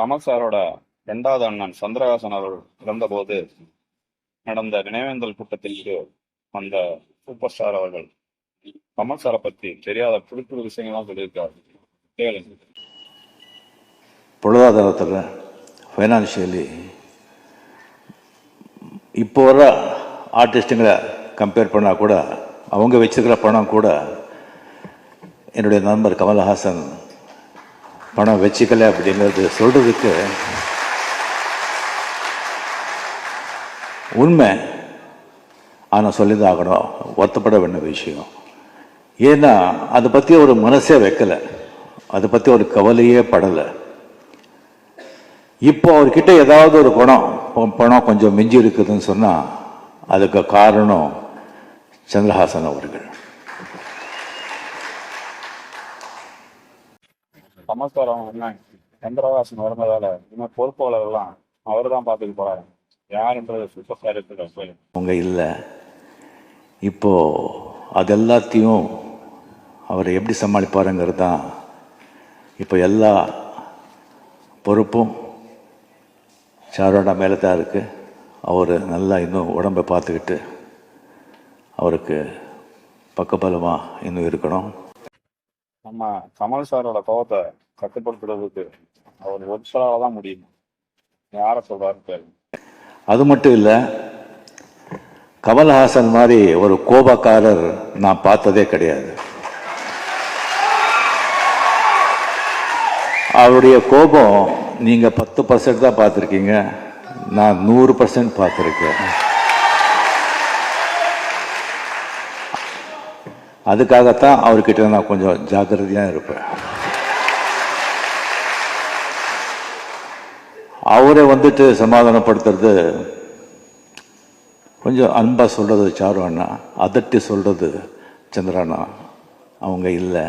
கமல் சாரோட இரண்டாவது அண்ணன் சந்திரகாசன் அவர்கள் இறந்தபோது நடந்த நினைவேந்தல் கூட்டத்திற்கு வந்த சூப்பர் ஸ்டார் அவர்கள் கமல் சாரை பத்தி தெரியாத புது புது விஷயங்கள்லாம் சொல்லியிருக்காரு. கேளுங்க. பொருளாதாரத்தில் ஃபைனான்ஷியலி இப்போ வர ஆர்டிஸ்ட்டுங்களை கம்பேர் பண்ணால் கூட அவங்க வச்சுருக்கிற பணம் கூட என்னுடைய நண்பர் கமல்ஹாசன் பணம் வச்சுக்கல அப்படிங்கிறது சொல்கிறதுக்கு உண்மை. ஆனால் சொல்லிதான் ஆகணும் வருத்தப்பட வேண்டிய விஷயம். ஏன்னா அதை பற்றி ஒரு மனசே வைக்கலை. அதை பற்றி ஒரு கவலையே படலை. இப்போ அவர்கிட்ட ஏதாவது ஒரு பணம் பணம் கொஞ்சம் மிஞ்சி இருக்குதுன்னு சொன்னால் அதுக்கு காரணம் சந்திரஹாசன் அவர்கள். சமஸ்காரம் சார் சந்திரவாசன் அண்ணன் சந்திரஹாசன் இறந்ததால இனிமேல் எல்லாம் அவர் தான் பார்த்துக்க போறாரு. யாருன்றது சூப்பர் ஸ்டார் இருக்கிற அவங்க இல்லை. இப்போ அது எல்லாத்தையும் அவர் எப்படி சமாளிப்பாருங்கிறது தான் இப்போ எல்லா பொறுப்பும் சாரோட மேலே தான் இருக்குது அவர் நல்லா இன்னும் உடம்பை பார்த்துக்கிட்டு அவருக்கு பக்கபலமாக இன்னும் இருக்கணும். நம்ம கமல் சாரோட கோபத்தை கட்டுப்படுத்துறதுக்கு அவர் ஒருத்தரால தான் முடியும். யாரை சொல்றாரு கேளுங்க அது மட்டும் இல்லை கமல்ஹாசன் மாதிரி ஒரு கோபக்காரர் நான் பார்த்ததே கிடையாது. அவருடைய கோபம் நீங்கள் பத்து பர்சன்ட் தான் பார்த்துருக்கீங்க நான் நூறு பர்சன்ட் பார்த்துருக்கேன். அதுக்காகத்தான் அவர்கிட்ட நான் கொஞ்சம் ஜாக்கிரதையாக இருப்பேன். அவரை வந்துட்டு சமாதானப்படுத்துறது கொஞ்சம் அன்பாக சொல்கிறது சாரு அண்ணா அதட்டி சொல்கிறது சந்திரண்ணா அவங்க இல்லை.